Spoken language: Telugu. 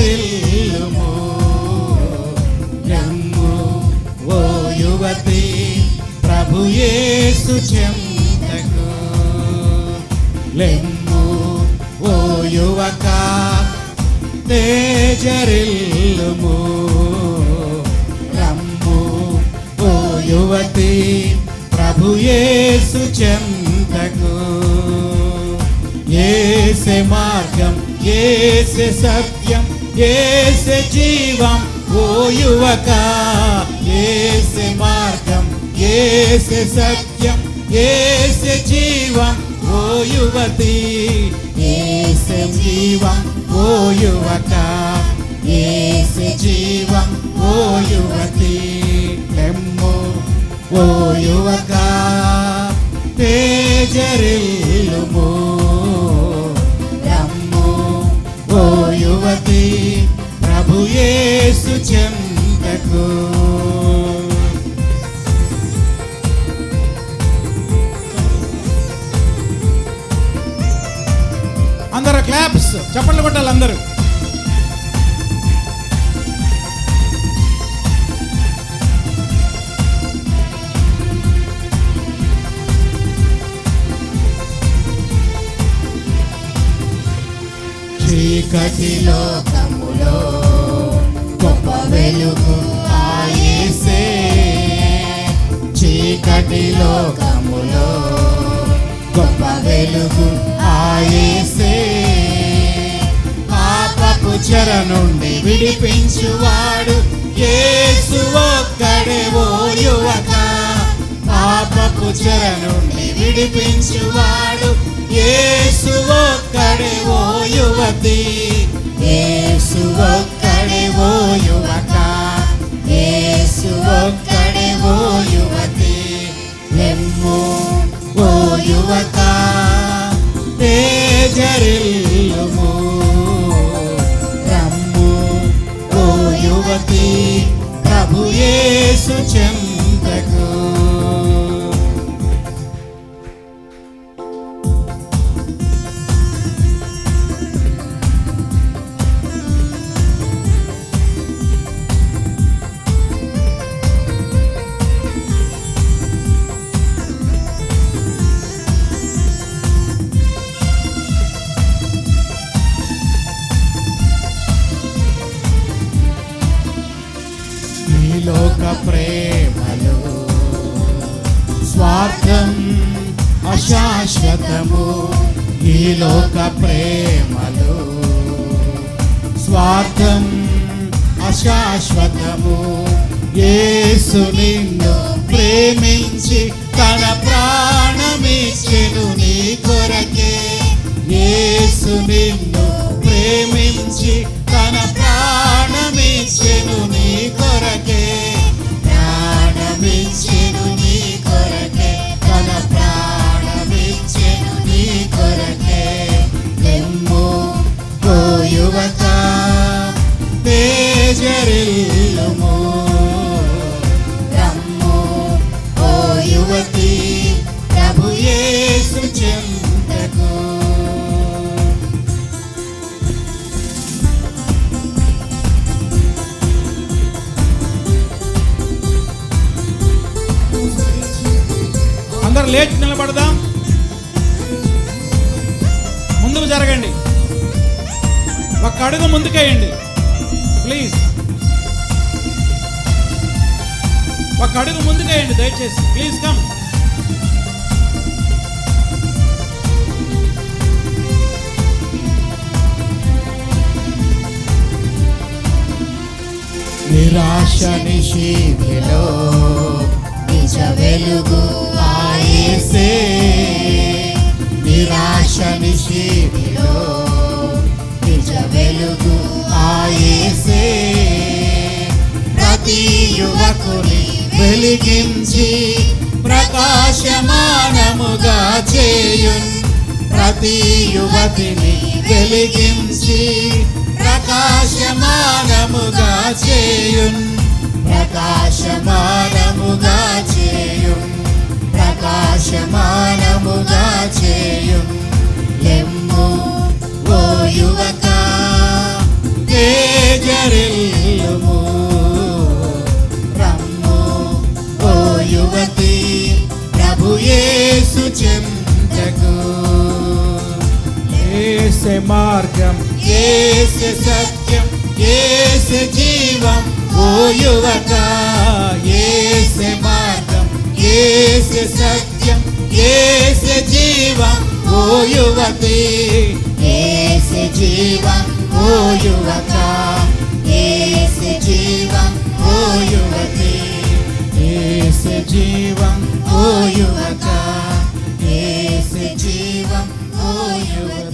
తేజరిల్లుము లెమ్ము ఓ యువతి ప్రభు యేసు లెమ్ము ఓ యువక తేజరిల్లుము. రమ్ము ఓ యువతి ప్రభు యేసు ఏసే మార్గం ఏసే సత్యం ఏసే జీవం ఓ యువక ఏసే మార్గం ఏసే సత్యం ఏసే జీవం ఓ యువతి ఏసే జీవం ఓ యువక ఏసే జీవం ఓ యువతి లెమ్ము ఓ యువక. తేజరిల్లుము యేసు చెంతకు. అందరూ క్లాప్స్ చప్పట్లు కొట్టాలి అందరూ. చీకటి లోకములో వెలుగు ఆయేసే. చీకటి లోకములో గొప్ప వెలుగు ఆయేసే. పాపపు చెర నుండి విడిపించువాడు యేసు ఒక్కడే ఓ యువక. పాపపు చెర నుండి విడిపించువాడు యేసు ఒక్కడే ఓ యువతి. యేసు ఈ లోక ప్రేమలు స్వార్థం అశాశ్వతము ఈ లోక ప్రేమలు స్వార్థం అశాశ్వతము యేసు నిన్ను ప్రేమించి తన ప్రాణమిచ్చెను నీ కొరకే. యేసు నిన్ను ప్రేమించి కడుగు అడుగు ముందుకేయండి. ప్లీజ్ ఒక అడుగు ముందుకేయండి దయచేసి. ప్లీజ్ కమ్ నిరాశ నిషేధిలో నిజ వెలుగు ఆయేసే. నిరాశ నిషేధిలో ప్రతి యువకుని వెలిగించి ప్రకాశమానముగా చేయున్. ప్రతి యువతిని వెలిగించి ప్రకాశమానముగా చేయున్. ప్రకాశమానముగా చేయున్. ప్రకాశమానముగా చేయున్. లెమ్ము ఓ యువక జరిల్ యేసు చెంతకు. ఏసే మార్గం. ఏసే సత్యం ఏసే జీవం. ఓ యువక ఏసే మార్గం ఏసే సత్యం ఏసే జీవం. ఓ యువతి ఏసే జీవం. ఓ యువక. ജീവം ഓ യുവക യേശു ജീവം ഓ യുവക